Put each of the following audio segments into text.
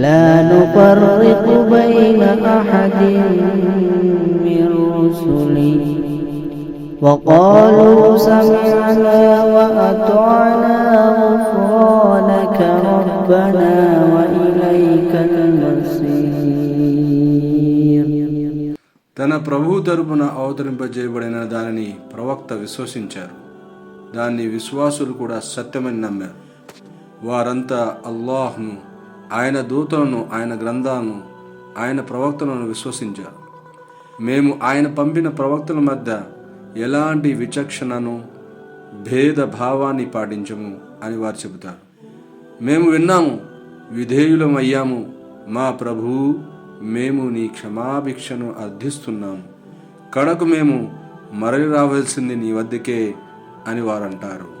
لا نفرق بين أحد من رسله وقالوا سمعنا وأطعنا غفرانك ربنا وإليك المصير తన ప్రభువు తరపున అవతరింపజేయబడిన దానిని ప్రవక్త విశ్వసించారు దాన్ని విశ్వాసులు కూడా సత్యమని నమ్మారు వారంతా అల్లాహ్ను ఆయన దూతలను ఆయన గ్రంథాలను ఆయన ప్రవక్తలను విశ్వసించారు. మేము ఆయన పంపిన ప్రవక్తల మధ్య ఎలాంటి విచక్షణను భేద భావాన్ని పాటించము అని వారు చెబుతారు. మేము విన్నాము విధేయులమయ్యాము మా ప్రభువు మేము నీ క్షమాభిక్షను అర్థిస్తున్నాము కడకు మేము మరలి రావలసింది నీ వద్దకే అని వారంటారు.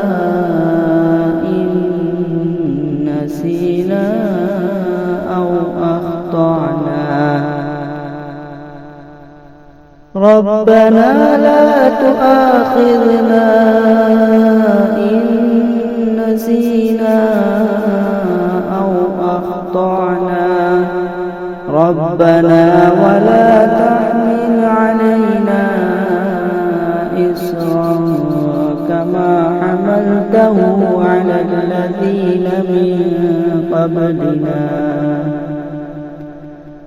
ربنا لا تؤاخذنا إن نسينا أو أخطأنا. ربنا ولا تحمل علينا إصرا كما حملته على الذين من قبلنا.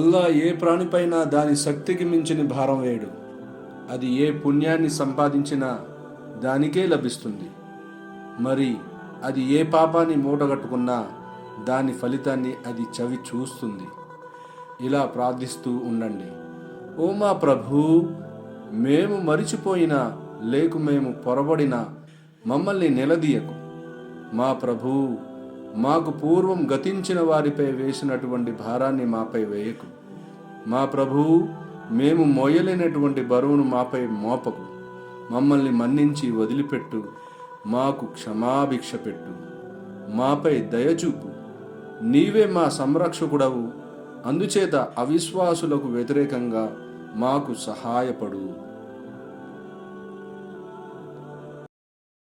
అల్లా ఏ ప్రాణిపైన దాని శక్తికి మించిన భారం వేయడు అది ఏ పుణ్యాన్ని సంపాదించినా దానికే లభిస్తుంది. మరి అది ఏ పాపాన్ని మూటగట్టుకున్నా దాని ఫలితాన్ని అది చవి చూస్తుంది. ఇలా ప్రార్థిస్తూ ఉండండి. ఓ మా ప్రభు మేము మరిచిపోయినా లేకు మేము పొరబడినా మమ్మల్ని నిలదీయకు. మా ప్రభు మాకు పూర్వం గతించిన వారిపై వేసినటువంటి భారాన్ని మాపై వేయకు. మా ప్రభువు మేము మోయలేనటువంటి బరువును మాపై మోపకు. మమ్మల్ని మన్నించి వదిలిపెట్టు. మాకు క్షమాభిక్ష పెట్టు. మాపై దయచూపు. నీవే మా సంరక్షకుడవు. అందుచేత అవిశ్వాసులకు వ్యతిరేకంగా మాకు సహాయపడు.